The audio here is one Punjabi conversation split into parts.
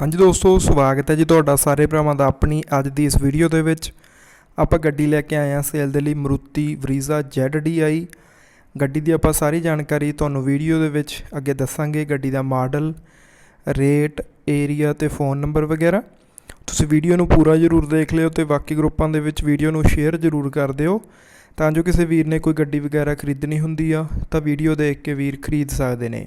ਹਾਂਜੀ ਦੋਸਤੋ, ਸਵਾਗਤ ਹੈ ਜੀ ਤੁਹਾਡਾ ਸਾਰੇ ਭਰਾਵਾਂ ਦਾ ਆਪਣੀ ਅੱਜ ਦੀ ਇਸ ਵੀਡੀਓ ਦੇ ਵਿੱਚ। ਆਪਾਂ ਗੱਡੀ ਲੈ ਕੇ ਆਏ ਹਾਂ ਸੇਲ ਦੇ ਲਈ ਮਰੂਤੀ ਵਰੀਜ਼ਾ ZDI ਗੱਡੀ ਦੀ ਆਪਾਂ ਸਾਰੀ ਜਾਣਕਾਰੀ ਤੁਹਾਨੂੰ ਵੀਡੀਓ ਦੇ ਵਿੱਚ ਅੱਗੇ ਦੱਸਾਂਗੇ, ਗੱਡੀ ਦਾ ਮਾਡਲ, ਰੇਟ, ਏਰੀਆ ਤੇ ਫੋਨ ਨੰਬਰ ਵਗੈਰਾ। ਤੁਸੀਂ ਵੀਡੀਓ ਨੂੰ ਪੂਰਾ ਜ਼ਰੂਰ ਦੇਖ ਲਿਓ ਤੇ ਬਾਕੀ ਗਰੁੱਪਾਂ ਦੇ ਵਿੱਚ ਵੀਡੀਓ ਨੂੰ ਸ਼ੇਅਰ ਜ਼ਰੂਰ ਕਰ ਦਿਓ। ਤਾਂ ਜੋ ਕਿਸੇ ਵੀਰ ਨੇ ਕੋਈ ਗੱਡੀ ਵਗੈਰਾ ਖਰੀਦਣੀ ਹੁੰਦੀ ਆ, ਤਾਂ ਵੀਡੀਓ ਦੇਖ ਕੇ ਵੀਰ ਖਰੀਦ ਸਕਦੇ ਨੇ।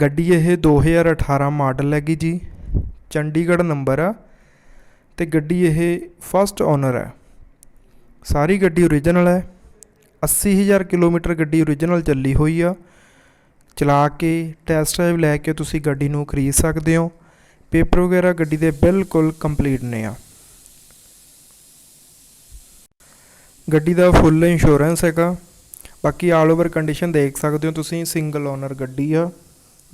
ਗੱਡੀ ਇਹ 2018 ਮਾਡਲ ਹੈਗੀ ਜੀ, ਚੰਡੀਗੜ੍ਹ ਨੰਬਰ ਆ ਤੇ ਗੱਡੀ ਇਹ ਫਸਟ ਓਨਰ ਹੈ ਸਾਰੀ ਗੱਡੀ ਓਰੀਜਨਲ ਹੈ 80000 ਕਿਲੋਮੀਟਰ ਗੱਡੀ ਓਰੀਜਨਲ ਚੱਲੀ ਹੋਈ ਆ। ਚਲਾ ਕੇ ਟੈਸਟ ਡਰਾਈਵ ਲੈ ਕੇ ਤੁਸੀਂ ਗੱਡੀ ਨੂੰ ਖਰੀਦ ਸਕਦੇ ਹੋ। ਪੇਪਰ ਵਗੈਰਾ ਗੱਡੀ ਦੇ ਬਿਲਕੁਲ ਕੰਪਲੀਟ ਨੇ ਆ। ਗੱਡੀ ਦਾ ਫੁੱਲ ਇੰਸ਼ੋਰੈਂਸ ਹੈਗਾ। ਬਾਕੀ ਆਲ ਓਵਰ ਕੰਡੀਸ਼ਨ ਦੇਖ ਸਕਦੇ ਹੋ ਤੁਸੀਂ ਸਿੰਗਲ ਓਨਰ ਗੱਡੀ ਆ।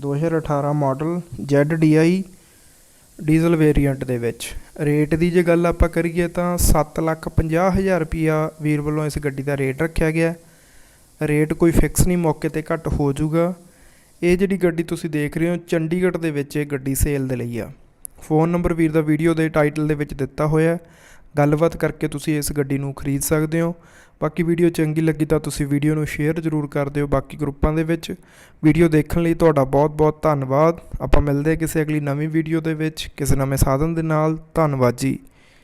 2018 ਮਾਡਲ ZDI ਡੀਜ਼ਲ ਵੇਰੀਐਂਟ ਦੇ ਵਿੱਚ। ਰੇਟ ਦੀ ਜੇ ਗੱਲ ਆਪਾਂ ਕਰੀਏ ਤਾਂ 750000 ਰੁਪਿਆ ਵੀਰ ਵੱਲੋਂ ਇਸ ਗੱਡੀ ਦਾ ਰੇਟ ਰੱਖਿਆ ਗਿਆ। ਰੇਟ ਕੋਈ ਫਿਕਸ ਨਹੀਂ, ਮੌਕੇ ਤੇ ਘੱਟ ਹੋ ਜਾਊਗਾ। ਇਹ ਜਿਹੜੀ ਗੱਡੀ ਤੁਸੀਂ ਦੇਖ ਰਹੇ ਹੋ, ਚੰਡੀਗੜ੍ਹ ਦੇ ਵਿੱਚ ਇਹ ਗੱਡੀ ਸੇਲ ਦੇ ਲਈ ਆ। ਫੋਨ ਨੰਬਰ ਵੀਰ ਦਾ ਵੀਡੀਓ ਦੇ ਟਾਈਟਲ ਦੇ ਵਿੱਚ ਦਿੱਤਾ ਹੋਇਆ। ਗੱਲਬਾਤ ਕਰਕੇ ਤੁਸੀਂ ਇਸ ਗੱਡੀ ਨੂੰ ਖਰੀਦ ਸਕਦੇ ਹੋ। ਬਾਕੀ ਵੀਡੀਓ ਚੰਗੀ ਲੱਗੀ ਤਾਂ ਤੁਸੀਂ ਵੀਡੀਓ ਨੂੰ ਸ਼ੇਅਰ ਜ਼ਰੂਰ ਕਰ ਦਿਓ ਬਾਕੀ ਗਰੁੱਪਾਂ ਦੇ ਵਿੱਚ। ਵੀਡੀਓ ਦੇਖਣ ਲਈ ਤੁਹਾਡਾ ਬਹੁਤ-ਬਹੁਤ ਧੰਨਵਾਦ। ਆਪਾਂ ਮਿਲਦੇ ਹਾਂ ਕਿਸੇ ਅਗਲੀ ਨਵੀਂ ਵੀਡੀਓ ਦੇ ਵਿੱਚ। ਕਿਸੇ ਨਵੇਂ ਸਾਧਨ ਦੇ ਨਾਲ। ਧੰਨਵਾਦ ਜੀ।